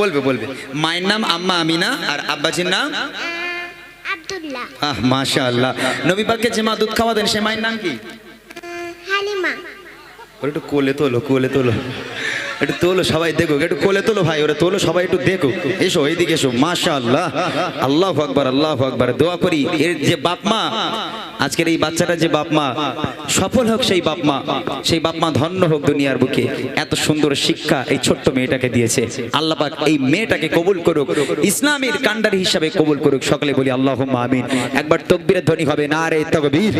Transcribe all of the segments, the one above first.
বলবে বলবে। মায়ের নাম আম্মা আমিনা আর আব্বাজির নাম? আব্দুল্লাহ। আহ মাশা আল্লাহ নবী পাককে যে মা দুধ খাওয়া দেন সে মায়ের নাম কি? হালিমা। একটু কোলে তোলো কোলে তোলো। একটু তোলো সবাই দেখুক একটু কোলে তোলো ভাই, ওরা তোলো সবাই একটু দেখুক এসো, এইদিকে এসো মাশা আল্লাহ আল্লাহ আকবার আল্লাহ আকবার, দোয়া করি। এর যে বাপ মা, আজকের এই বাচ্চাটা যে বাপ মা, সফল হোক সেই বাপ মা, সেই বাপ মা ধন্য হোক দুনিয়ার বুকে। এত সুন্দর শিক্ষা এই ছোট্ট মেয়েটাকে দিয়েছে। আল্লাহ পাক এই মেয়েটাকে কবুল করুক, ইসলামের কান্ডারি হিসাবে কবুল করুক, সকলে বলি আল্লাহ আমিন। একবার তকবীরের ধ্বনি হবে, না রে তকবীর।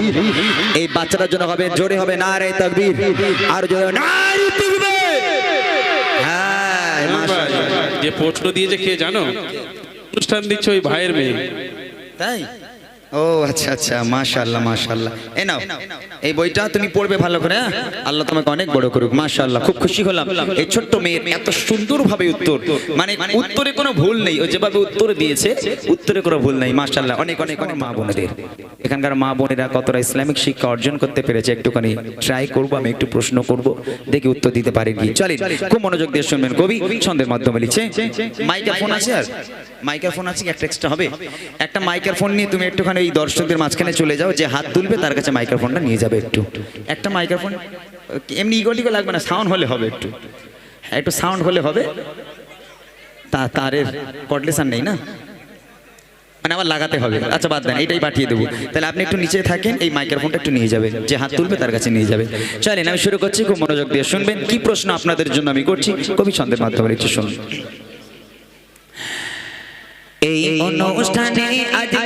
এই বাচ্চাটার জন্য হবে, জোরে হবে, না রে তকবীর। আর জোরে না রে তকবীর। যে প্রশ্ন দিয়েছে কে জানো? অনুষ্ঠান দিচ্ছে ওই ভাইয়ের মেয়ে। তাই? ও আচ্ছা আচ্ছা মাশাআল্লাহ মাশাআল্লাহ। এ নাও এই বইটা তুমি পড়বে ভালো করে হ্যাঁ? আল্লাহ তোমাকে অনেক বড় করুক, মাশাআল্লাহ, খুব খুশি হলাম। এই ছোট্ট মেয়ের এত সুন্দরভাবে উত্তর মানে উত্তরে কোনো ভুল নেই, ও যেভাবে উত্তর দিয়েছে, উত্তরে কোনো ভুল নেই, মাশাআল্লাহ, অনেক অনেক অনেক মা বোনেদের। এখানকার মা বোনেরা কতটা ইসলামিক শিক্ষা অর্জন করতে পেরেছে, একটুখানি ট্রাই করব, আমি একটু প্রশ্ন করব, দেখি উত্তর দিতে পারে কি। চলেন, খুব মনোযোগ দিয়ে শুনবেন, কবি ছন্দের মাধ্যমে লিখছে। মাইকের ফোন আছে আর? মাইকের ফোন আছে একটা এক্সট্রা হবে? একটা মাইকের ফোন নিয়ে তুমি একটুখানি এই দর্শকদের মাঝখানে চলে যাও, যে হাত তুলবে তার কাছে মাইকের ফোনটা নিয়ে যাবে একটু। একটা মাইকের ফোন এমনি ইগোটিগো লাগবে না সাউন্ড হলে হবে একটু। হ্যাঁ একটু সাউন্ড হলে হবে। তা, তারের কটলেসান নেই না? মানে আবার লাগাতে হবে। আচ্ছা বাদ দেন এটাই পাঠিয়ে দেবো। তাহলে আপনি একটু নিচে থাকেন, এই মাইকের ফোনটা একটু নিয়ে যাবেন যে হাত তুলবে তার কাছে নিয়ে যাবে। চলেন, আমি শুরু করছি, খুব মনোযোগ দিয়ে শুনবেন। কি প্রশ্ন আপনাদের জন্য আমি করছি? কবি ছন্দের মাধ্যমে একটু শুনুন। এই অনুষ্ঠানে যারা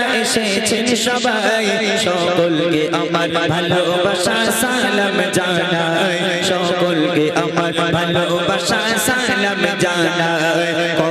এসেছেন সবাই সকলকে আমার ভালোবাসা সালাম জানাই। সকলকে আমার ভালোবাসা সালাম জানাই।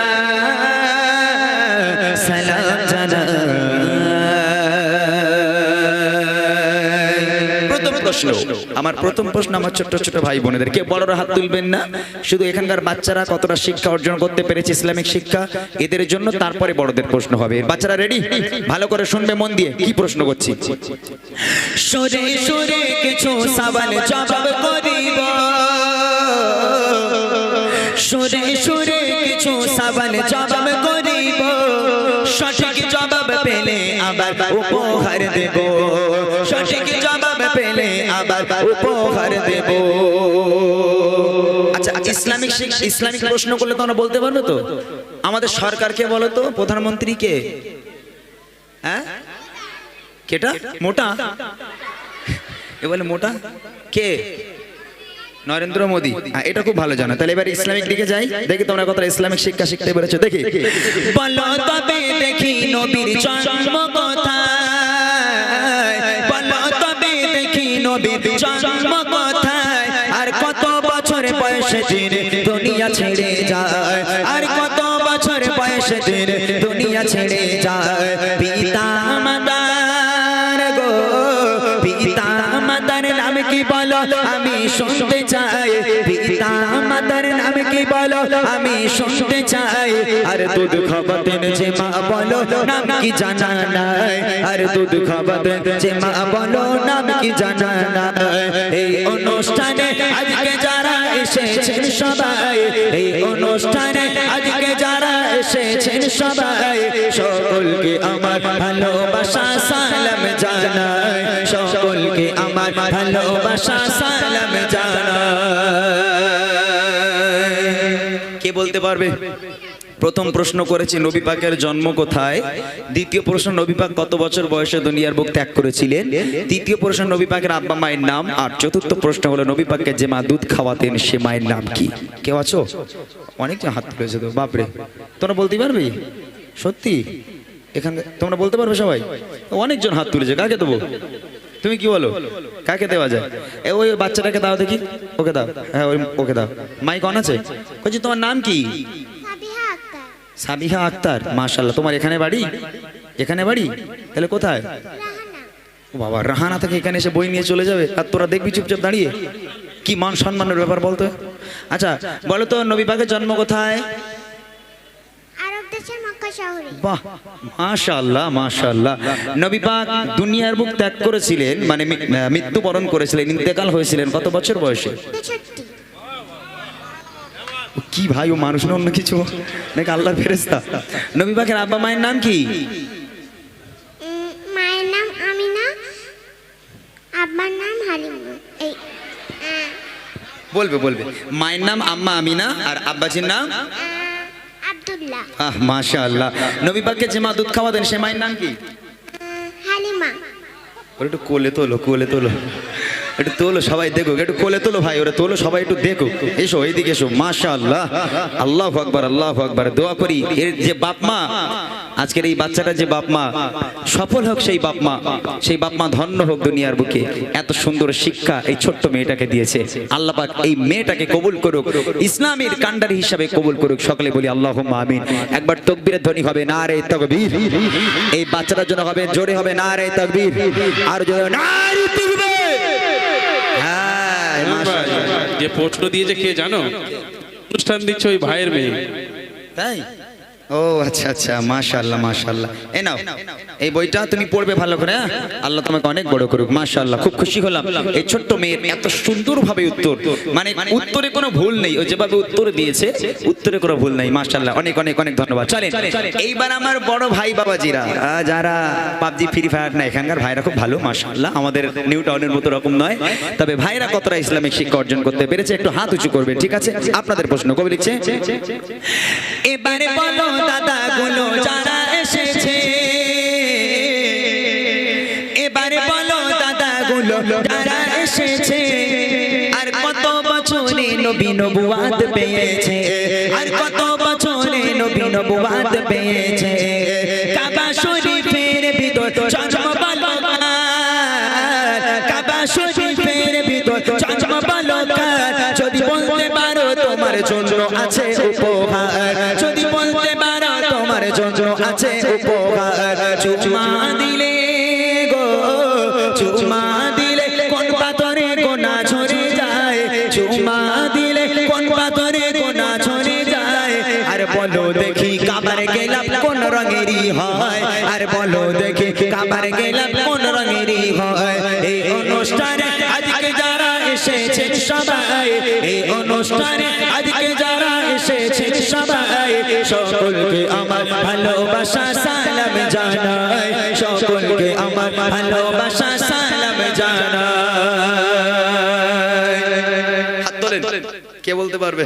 প্রশ্ন। আমার প্রথম প্রশ্ন আমার ছোট্ট ছোট ভাই বোনেদের কে বড়রা হাত তুলবেন না? শুধু এখানকার বাচ্চারা কতটা শিক্ষা অর্জন করতে পেরেছে ইসলামিক শিক্ষা, এদের জন্য তারপরে বড়দের প্রশ্ন হবে। বাচ্চারা রেডি ভালো করে শুনবে মন দিয়ে, কি প্রশ্ন করছি? সুরে সুরে কিছু সাবান জবাব করিব। সুরে সুরে কিছু সাবান জবাব করিব। সঠিক জবাব পেলে আবার উপহার দেব। সঠিক জবাব পেলে আবার উপহার দেব। আচ্ছা ইসলামিক ইসলামিক প্রশ্ন করলে বলতে তো। আমাদের সরকারকে বলো তো? হ্যাঁ? কেটা? মোটা? এ বলে মোটা? কে? নরেন্দ্র মোদী। হ্যাঁ, এটা খুব ভালো জানো। তাহলে এবার ইসলামিক দিকে যাই। দেখি তোমরা কতটা ইসলামিক শিক্ষা শিখতে পেরেছ। দেখি। দেখি নবীর কোথায়? বয়সে দিন দুনিয়া ছেড়ে যায়। আর কত বছর বয়সে দিন শুনতে চাই। আর দুধ খাবাতেন যে মা বলো, নাম কি জানা নাই? আর দুধ খাবাতেন যে মা বলো, নাম কি জানা নাই? এই অনুষ্ঠানে আজকে যারা এসেছেন সবাই, এই অনুষ্ঠানে আজকে যারা এসেছেন সবাই, সকলকে আমার ভালোবাসা সালাম জানাই। সকলকে আমার ভালোবাসা সালাম জানাই। বলতে পারবে? প্রথম প্রশ্ন করেছি, নবী পাকের জন্ম কোথায়? দ্বিতীয় প্রশ্ন, নবী পাক কত বছর বয়সে দুনিয়ার বুক ত্যাগ করেছিলেন? তৃতীয় প্রশ্ন, নবী পাকের আব্বা মায়ের নাম? আর চতুর্থ প্রশ্ন হলো, নবী পাককে যে মা দুধ খাওয়াতেন, সে মায়ের নাম কি? কেউ আছো? অনেকজন হাত তুলেছে তো, বাপরে। তোমরা বলতে পারবি? সত্যি? এখানে তোমরা বলতে পারবে সবাই? অনেকজন হাত তুলেছে, কাকে দেবো? তুমি কি বলো? কাকে দেওয়া যায়? এ ওই বাচ্চাটাকে দাও দেখি। ওকে দাও। হ্যাঁ ওই ওকে দাও। মাইক অন আছে? বলছি তোমার নাম কি? সাবিহা আক্তার। মাশাল্লাহ তোমার এখানে বাড়ি? এখানে বাড়ি? তাহলে কোথায়? রাহানা। ও বাবা রাহানা থেকে এখানে এসে বই নিয়ে চলে যাবে? আর তোরা দেখবি চুপচাপ দাঁড়িয়ে? কি মান সম্মানের ব্যাপার বলতো? আচ্ছা বলো তো নবী পাকের জন্ম কোথায়? বাহ মাশাআল্লাহ মাশাআল্লাহ। নবী পাক দুনিয়ার বুক ত্যাগ করেছিলেন মানে মৃত্যুবরণ করেছিলেন ইন্তেকাল হয়েছিলেন কত বছর বয়সে? কি ভাই ও মানুষ না অন্য কিছু? নাকি আল্লাহর ফেরেস্তা নবী পাকের আব্বা মায়ের নাম কি? মায়ের নাম আমিনা আব্বার নাম হালিমা। এই বলবে বলবে। মায়ের নাম আম্মা আমিনা আর আব্বাজির নাম? আব্দুল্লাহ। আহ মাশাআল্লাহ। নবী পাককে যে মা দুধ খাওয়াতেন সে মায়ের নাম কি? হালিমা। ওরে একটু কোলে তোলো কোলে তোলো। একটু তোলো সবাই দেখুক একটু কোলে তোলো ভাই ওরা তোলো সবাই একটু দেখুক। এসো এইদিকে এসো মাশাআল্লাহ। আল্লাহ আল্লাহ আকবার আল্লাহ আকবার দোয়া করি। এর যে বাপ মা আজকের এই বাচ্চাটা যে বাপ মা সফল হোক সেই বাপ মা সেই বাপ মা ধন্য হোক দুনিয়ার বুকে এত সুন্দর শিক্ষা এই ছোট্ট মেয়েটাকে দিয়েছে। আল্লাহ পাক এই মেয়েটাকে কবুল করুক ইসলামের কান্ডারি হিসাবে কবুল করুক সকলে বলি আল্লাহ আমিন। একবার তকবীরের ধ্বনি হবে না রে তকবীর। এই বাচ্চাটার জন্য হবে জোরে হবে না রে তকবীর। আর জোরে না রে তকবীর। হ্যাঁ মাশাআল্লাহ। যে প্রশ্ন দিয়েছে কে জানো? অনুষ্ঠান দিচ্ছে ওই ভাইয়ের মেয়ে। তাই? ও আচ্ছা আচ্ছা মাশাআল্লাহ মাশাআল্লাহ। এ নাও, এই বইটা তুমি পড়বে ভালো করে হ্যাঁ? আল্লাহ তোমাকে অনেক বড় করুক, মাশাআল্লাহ, খুব খুশি হলাম। এই ছোট্ট মেয়ের এত সুন্দরভাবে উত্তর মানে উত্তরে কোনো ভুল নেই, ও যেভাবে উত্তর দিয়েছে, উত্তরে কোনো ভুল নেই, মাশাআল্লাহ, অনেক অনেক অনেক ধন্যবাদ। চলেন, এইবার আমার বড় ভাই বাবাজিরা যারা পাবজি, ফ্রি ফায়ার না, এখানকার ভাইরা খুব ভালো, মাশাআল্লাহ, আমাদের নিউ টাউনের মতো রকম নয়, তবে ভাইরা কতটা ইসলামিক শিক্ষা অর্জন করতে পেরেছে, একটু হাত উঁচু করবে, ঠিক আছে? আপনাদের প্রশ্ন, কবি লিখছে? এবারে বলো দাদাগুলো যারা এসেছে এবারে বলো দাদাগুলো যারা এসেছে আর কত বছরে নবী নবুয়াত পেয়েছে আর কত বছরে নবী নবুয়াত পেয়েছে কাবা শরীফের ভিতর জন্ম বালকার কাবা শরীফের ভিতর জন্ম বালকার যদি বলতে পারো তোমার জন্য আছে উপহার। জন্য আছে দিলে গো চুমা দিলে কোন পাথরে গোনা ঝরে যায় চুমা দিলে কোন পাথরে গোনা ঝরে যায় আর বলো দেখি কাবার গেলাম কোন রঙেরই হয় আর বলো দেখি কাবার গেলাম কোন রঙেরই হয় এই অনুষ্ঠানে আজকে যারা এসেছে সবাই এই অনুষ্ঠানে আজকে ভালোবাসা সালাম জানাই। সকলকে আমার ভালোবাসা সালাম জানাই। কে বলতে পারবে?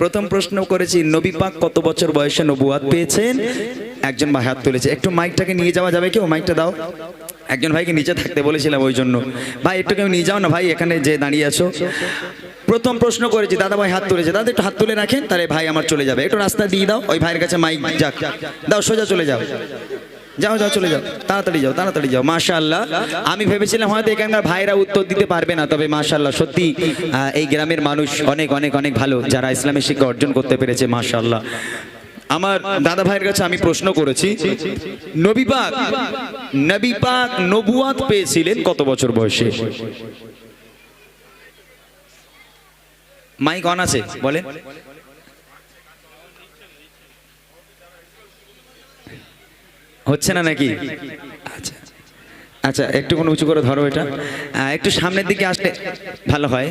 প্রথম প্রশ্ন করেছি, নবী পাক কত বছর বয়সে নবুয়াত পেয়েছেন? একজন ভাই হাত তুলেছে। একটু মাইকটাকে নিয়ে যাওয়া যাবে কেউ? মাইকটা দাও। একজন ভাইকে নিচে থাকতে বলেছিলাম ওই জন্য। ভাই, একটু কেউ নিয়ে যাও না ভাই, এখানে যে দাঁড়িয়ে আছো। প্রথম প্রশ্ন করেছি দাদা ভাই হাত তুলেছে। দাদা, একটু হাত তুলে রাখেন, তাহলে ভাই আমার চলে যাবে। একটু রাস্তা দিয়ে দাও। ওই ভাইয়ের কাছে মাইক যাক। দাও, সোজা চলে যাও। যাও যাও, চলে যাও। তাড়াতাড়ি যাও তাড়াতাড়ি যাও। মাশাআল্লাহ। আমি ভেবেছিলাম হয়তো এখানকার ভাইরা উত্তর দিতে পারবে না, তবে মাশাআল্লাহ, সত্যি এই গ্রামের মানুষ অনেক অনেক অনেক ভালো, যারা ইসলামের শিক্ষা অর্জন করতে পেরেছে, মাশাআল্লাহ। আমার দাদা ভাইয়ের কাছে আমি প্রশ্ন করেছি, নবী পাক নবী পাক নবুয়াত পেয়েছিলেন কত বছর বয়সে? মাইক অন আছে বলেন। হচ্ছে না নাকি? আচ্ছা আচ্ছা একটু কোনো উঁচু করে ধরো এটা। একটু সামনের দিকে আসলে ভালো হয়।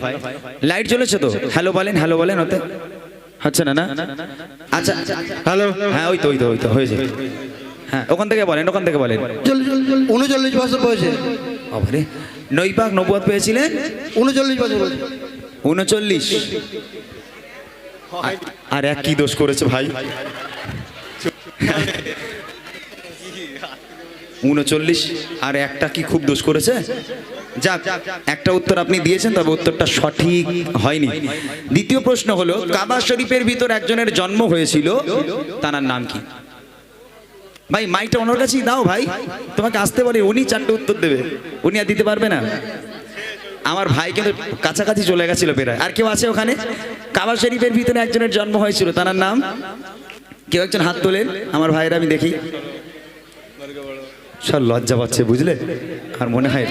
লাইট জ্বলেছে তো? হ্যালো বলেন হ্যালো বলেন ওতে। হচ্ছে না না? আচ্ছা হ্যালো হ্যাঁ ওই তো ওই তো ওই তো হয়ে যায়। হ্যাঁ ওখান থেকে বলেন ওখান থেকে বলেন। উনচল্লিশ বছর বয়সে। নৈপাক নবুয়াত পেয়েছিলেন? উনচল্লিশ বছর বয়সে। উনচল্লিশ। আর এক কি দোষ করেছে ভাই? উনচল্লিশ। আর একটা কি খুব দোষ করেছে? যাক, একটা উত্তর আপনি দিয়েছেন, তবে উত্তরটা সঠিক হয়নি। দ্বিতীয় প্রশ্ন হলো, কাবা শরীফের ভিতর একজনের জন্ম হয়েছিল, তার নাম কি? ভাই মাইকটা ওনার কাছেই দাও ভাই। তোমাকে আসতে বলে, উনি চারটে উত্তর দেবে। উনি আর দিতে পারবে না। আমার ভাই কিন্তু কাছাকাছি চলে গেছিল প্রায়। আর কেউ আছে ওখানে? কাবা শরীফের ভিতরে একজনের জন্ম হয়েছিল। তার নাম? কেউ একজন হাত তোলেন? আমার ভাইয়ের, আমি দেখি। সব লজ্জা পাচ্ছে, বুঝলে? আর মনে হয়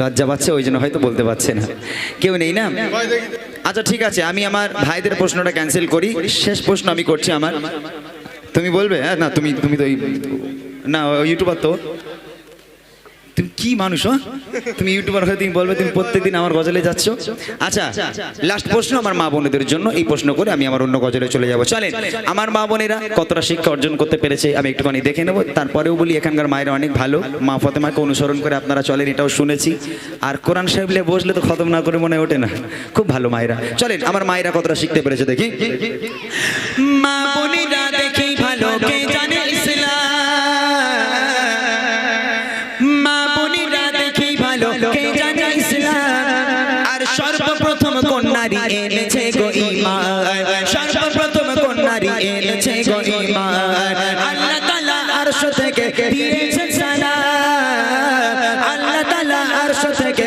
লজ্জা পাচ্ছে, ওই জন্য হয়তো বলতে পারছে না। কেউ নেই না? আচ্ছা ঠিক আছে। আমি আমার ভাইদের প্রশ্নটা ক্যান্সেল করি। শেষ প্রশ্ন আমি করছি আমার। তুমি বলবে? হ্যাঁ না, তুমি তুমি তো না ইউটিউবার তো। তুমি কি মানুষ হ্যাঁ? তুমি ইউটিউবার হয়ে তুমি বলবে তুমি প্রত্যেকদিন আমার গজলে যাচ্ছ? আচ্ছা লাস্ট প্রশ্ন আমার মা বোনেদের জন্য। এই প্রশ্ন করে আমি আমার অন্য গজলে চলে যাব। চলেন, আমার মা বোনেরা কতটা শিক্ষা অর্জন করতে পেরেছে আমি একটুখানি দেখে নেব। তারপরেও বলি এখানকার মায়েরা অনেক ভালো। মা ফতেমাকে অনুসরণ করে আপনারা চলেন, এটাও শুনেছি। আর কোরআন সাহেবলে বসলে তো খতম না করে মনে ওঠে না। খুব ভালো মায়েরা। চলেন, আমার মায়েরা কতটা শিখতে পেরেছে দেখি। মা বোনেরা দেখি ভালো এনেছে গো ইমান। সর্বপ্রথম কোন নারী এনেছে গো ইমান? আল্লাহ তাআলা আরশ থেকে দিয়েছেন সালাম আল্লাহ তাআলা আরশ থেকে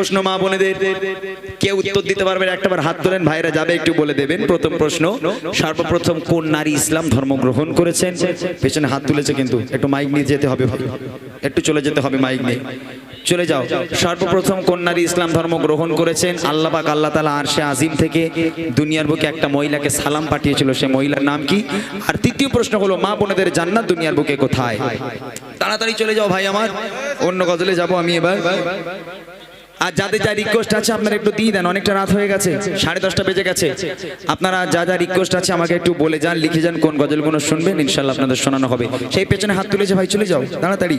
প্রশ্ন মা বোনেদের। কে উত্তর দিতে পারবেন একটাবার হাত তোলেন, ভাইরা যাবে, একটু বলে দেবেন। প্রথম প্রশ্ন, সর্বপ্রথম কোন নারী ইসলাম ধর্ম গ্রহণ করেছেন? পেছনে হাত তুলেছে কিন্তু, একটু মাইক নিয়ে যেতে হবে একটু চলে যেতে হবে মাইক নিয়ে। চলে যাও। সর্বপ্রথম কোন নারী ইসলাম ধর্ম গ্রহণ করেছেন? আল্লাহ পাক আল্লাহ তালা আরশে আজিম থেকে দুনিয়ার বুকে একটা মহিলাকে সালাম পাঠিয়েছিল, সে মহিলার নাম কি? আর তৃতীয় প্রশ্ন হলো, মা বোনেদের জান্নাত দুনিয়ার বুকে কোথায়? তাড়াতাড়ি চলে যাও ভাই আমার। অন্য গজলে যাব আমি এবার। আর যাদের যা রিকোয়েস্ট আছে আপনারা একটু দিয়ে দেন, অনেকটা রাত হয়ে গেছে, সাড়ে দশটা বেজে গেছে। আপনারা যা যা রিকোয়েস্ট আছে আমাকে একটু বলে যান, লিখে যান, কোন গজলগুলো শুনবেন ইনশাল্লাহ আপনাদের শোনানো হবে। সেই পেছনে হাত তুলেছে, ভাই, চলে যাও, তাড়াতাড়ি।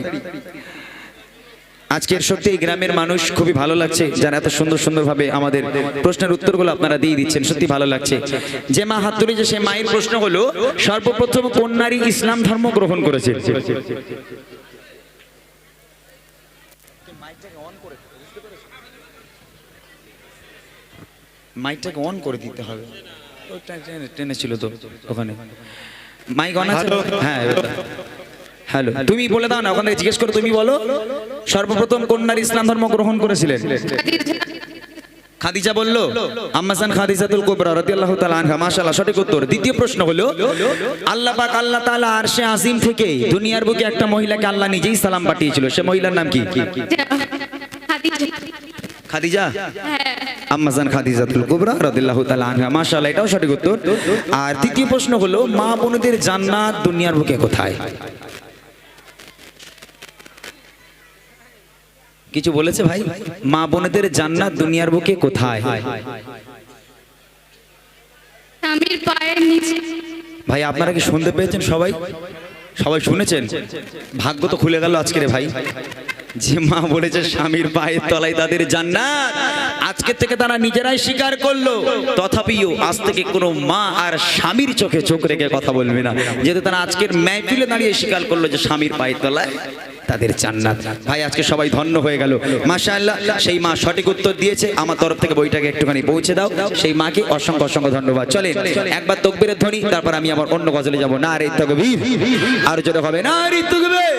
আজকের সত্যি এই গ্রামের মানুষ খুবই ভালো লাগছে, যারা এত সুন্দর সুন্দরভাবে আমাদের প্রশ্নের উত্তরগুলো আপনারা দিয়ে দিচ্ছেন, সত্যি ভালো লাগছে। যে মা হাত তুলেছে, সে মায়ের প্রশ্ন হলো, সর্বপ্রথম কোন নারী ইসলাম ধর্ম গ্রহণ করেছে। মাইকটাকে অন করে দিতে হবে। ওটা টেনে- ছিল তো ওখানে। মাইক অন আছে? হ্যাঁ হ্যালো তুমি বলে দাও না ওখান থেকে জিজ্ঞেস করে তুমি বলো। সর্বপ্রথম কোন নারী ইসলাম ধর্ম গ্রহণ করেছিলেন। খাদিজা বলল আম্মাসান খাদিজাতুল কুবরা রাদিয়াল্লাহু তাআলা আনহা। মাশাআল্লাহ সঠিক উত্তর। দ্বিতীয় প্রশ্ন হলো আল্লাহ পাক আল্লাহ তাআলা আরশে আজিম থেকে দুনিয়ার বুকে একটা মহিলাকে আল্লাহ নিজেই সালাম পাঠিয়েছিল। সে মহিলার নাম কি? খাদিজা। আম্মাজান খাদিজাতুল কুবরা রাদিয়াল্লাহু তাআলা আনহা। মাশাআল্লাহ এটাও সঠিক উত্তর। আর তৃতীয় প্রশ্ন হলো মা বোনদের জান্নাত দুনিয়ার বুকে কোথায়? কিছু বলেছে ভাই? মা বোনদের জান্নাত দুনিয়ার বুকে কোথায়? স্বামীর পায়ের নিচে। ভাই আপনারা কি শুনতে পেয়েছেন সবাই? সবাই শুনেছেন? ভাগ্য তো খুলে গেল আজকে রে ভাই। যে মা বলেছে স্বামীর পায়ের তলায় তাদের জান্নাত। আজকে থেকে তারা নিজেরাই স্বীকার করল। তথাপিও আজ থেকে কোনো মা আর স্বামীর চোখে চোখ রেখে কথা বলবে না। যেহেতু তারা আজকের মেহফিলে দাঁড়িয়ে স্বীকার করল যে স্বামীর পায়ের তলায় তাদের জান্নাত। ভাই আজকে সবাই ধন্য হয়ে গেল। মাশাআল্লাহ সেই মা সঠিক উত্তর দিয়েছে। আমার তরফ থেকে বইটাকে একটুখানি পৌঁছে দাও। সেই মাকে অসংখ্য অসংখ্য ধন্যবাদ। চলেন একবার তকবীরের ধ্বনি তারপর আমি আমার অন্য গজলে যাব। না আর রে তকবীর। আর জোরে হবে না রে তকবীর!